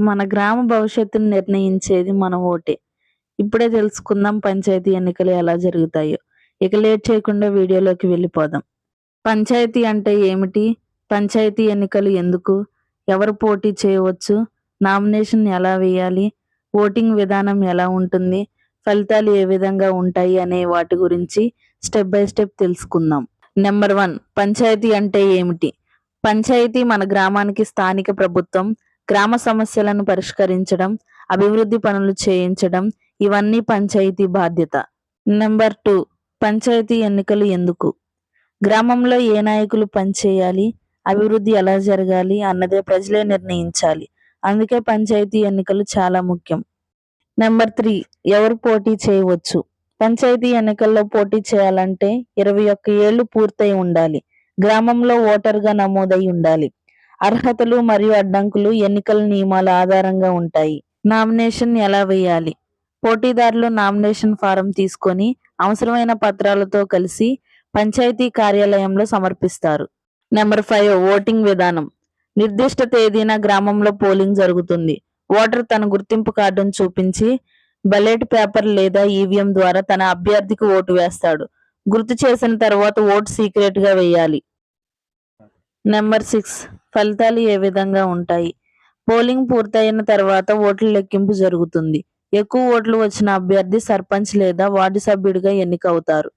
మన గ్రామ భవిష్యత్తును నిర్ణయించేది మన ఓటే. ఇప్పుడే తెలుసుకుందాం పంచాయతీ ఎన్నికలు ఎలా జరుగుతాయో. ఇక లేట్ చేయకుండా వీడియోలోకి వెళ్ళిపోదాం. పంచాయతీ అంటే ఏమిటి? పంచాయతీ ఎన్నికలు ఎందుకు? ఎవరు పోటీ చేయవచ్చు? నామినేషన్ ఎలా వేయాలి? ఓటింగ్ విధానం ఎలా ఉంటుంది? ఫలితాలు ఏ విధంగా ఉంటాయి అనే వాటి గురించి స్టెప్ బై స్టెప్ తెలుసుకుందాం. నెంబర్ వన్ పంచాయతీ అంటే ఏమిటి? పంచాయతీ మన గ్రామానికి స్థానిక ప్రభుత్వం గ్రామ సమస్యలను పరిష్కరించడం అభివృద్ధి పనులు చేయించడం ఇవన్నీ పంచాయతీ బాధ్యత. నెంబర్ టూ పంచాయతీ ఎన్నికలు ఎందుకు? గ్రామంలో ఏ నాయకులు పనిచేయాలి? అభివృద్ధి ఎలా జరగాలి అన్నదే ప్రజలే నిర్ణయించాలి. అందుకే పంచాయతీ ఎన్నికలు చాలా ముఖ్యం. నెంబర్ త్రీ ఎవరు పోటీ చేయవచ్చు? పంచాయతీ ఎన్నికల్లో పోటీ చేయాలంటే ఇరవై ఒక్క ఏళ్ళు పూర్తయి ఉండాలి. గ్రామంలో ఓటర్గా నమోదై ఉండాలి. అర్హతలు మరియు అడ్డంకులు ఎన్నికల నియమాల ఆధారంగా ఉంటాయి. నామినేషన్ ఎలా వేయాలి? పోటీదారులు నామినేషన్ ఫారం తీసుకొని అవసరమైన పత్రాలతో కలిసి పంచాయతీ కార్యాలయంలో సమర్పిస్తారు. నెంబర్ ఫైవ్ ఓటింగ్ విధానం. నిర్దిష్ట తేదీన గ్రామంలో పోలింగ్ జరుగుతుంది. ఓటర్ తన గుర్తింపు కార్డును చూపించి బలెట్ పేపర్ లేదా ఈవీఎం ద్వారా తన అభ్యర్థికి ఓటు వేస్తాడు. గుర్తు చేసిన తర్వాత ఓటు సీక్రెట్గా వేయాలి. Number six. ఫలితాలు ఏ విధంగా ఉంటాయి? పోలింగ్ పూర్తయిన తర్వాత ఓట్ల లెక్కింపు జరుగుతుంది. ఎక్కువ ఓట్లు వచ్చిన అభ్యర్థి సర్పంచ్ లేదా వార్డు సభ్యుడిగా ఎన్నికవుతారు.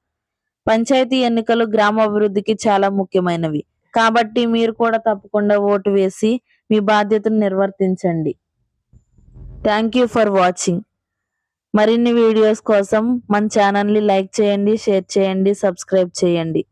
పంచాయతీ ఎన్నికలు గ్రామ అభివృద్ధికి చాలా ముఖ్యమైనవి. కాబట్టి మీరు కూడా తప్పకుండా ఓటు వేసి మీ బాధ్యతను నిర్వర్తించండి. Thank you for watching. మరిన్ని వీడియోస్ కోసం మన ఛానల్ని లైక్ చేయండి షేర్ చేయండి సబ్స్క్రైబ్ చేయండి.